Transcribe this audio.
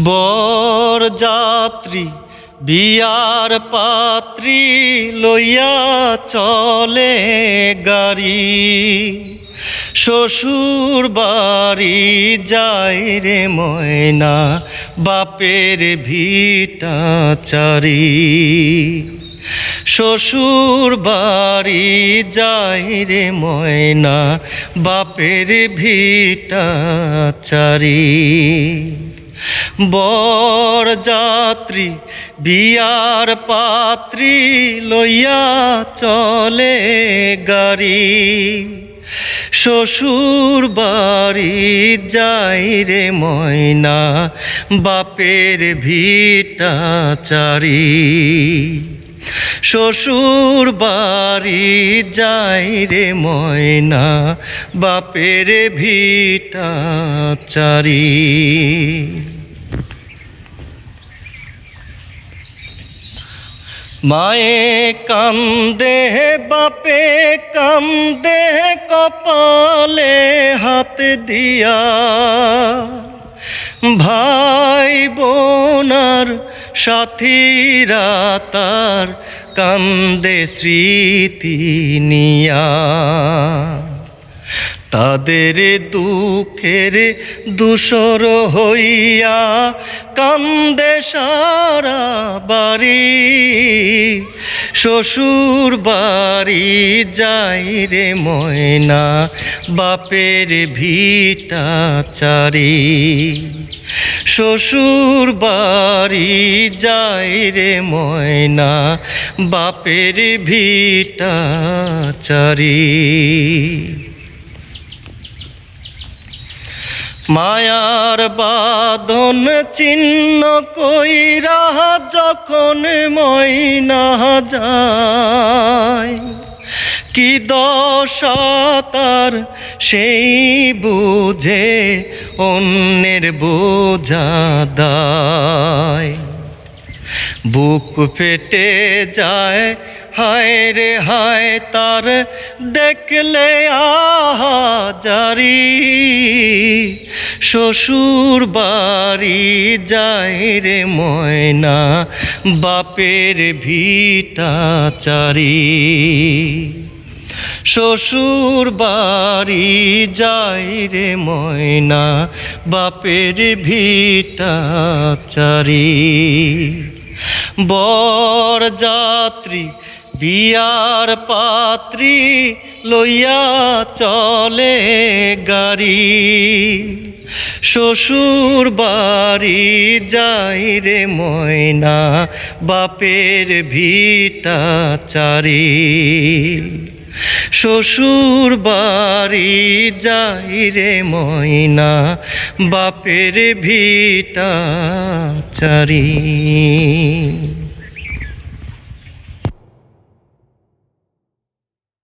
বর যাত্রী, বিয়ার পাত্রী লইয়া চলে গাড়ি। শ্বশুর বাড়ি যাই রে ময়না, বাপের ভিটা চারি। শ্বশুর বাড়ি যাই রে ময়না, বাপের ভিটা চারি। বর যাত্রী বিয়ার পাত্রী লইয়া চলে গাড়ি। শ্বশুর বাড়ি যাই রে ময়না, বাপের ভিটা চারি। শ্বশুর বাড়ি যাই রে ময়না, বাপের ভিটা চারি। মায়ে কান্দে বাপে কান্দে কপালে হাত দিয়া। ভাই বোনার সাথীরা তার কান্দে স্মৃতি নিয়া। তাদের দুঃখের দুসর হইয়া কান্দে সারা বাড়ি। শ্বশুর বাড়ি যাই রে ময়না, বাপের ভিটা চারি। শ্বশুর বাড়ি যাই রে ময়না, বাপের ভিটা চারি। মায়ার বাদন চিহ্ন কইরা যখন ময়না যায় কি দশাতার সেই বুঝে অন্যের বোঝা দায়। বুক ফেটে যায়, হায় রে হায়, তার দেখলে আহা জারি। শ্বশুর বাড়ি যায় রে ময়না, বাপের ভিটা চারি। শ্বশুর বাড়ি যাই রে ময়না, বাপের ভিটা চারি। বর যাত্রী বিয়ার পাত্রী লইয়া চলে গাড়ি। শ্বশুর বাড়ি যাই রে ময়না, বাপের ভিটা চারি। শ্বশুর বাড়ি যাই রে ময়না বাপের ভিটা চারি।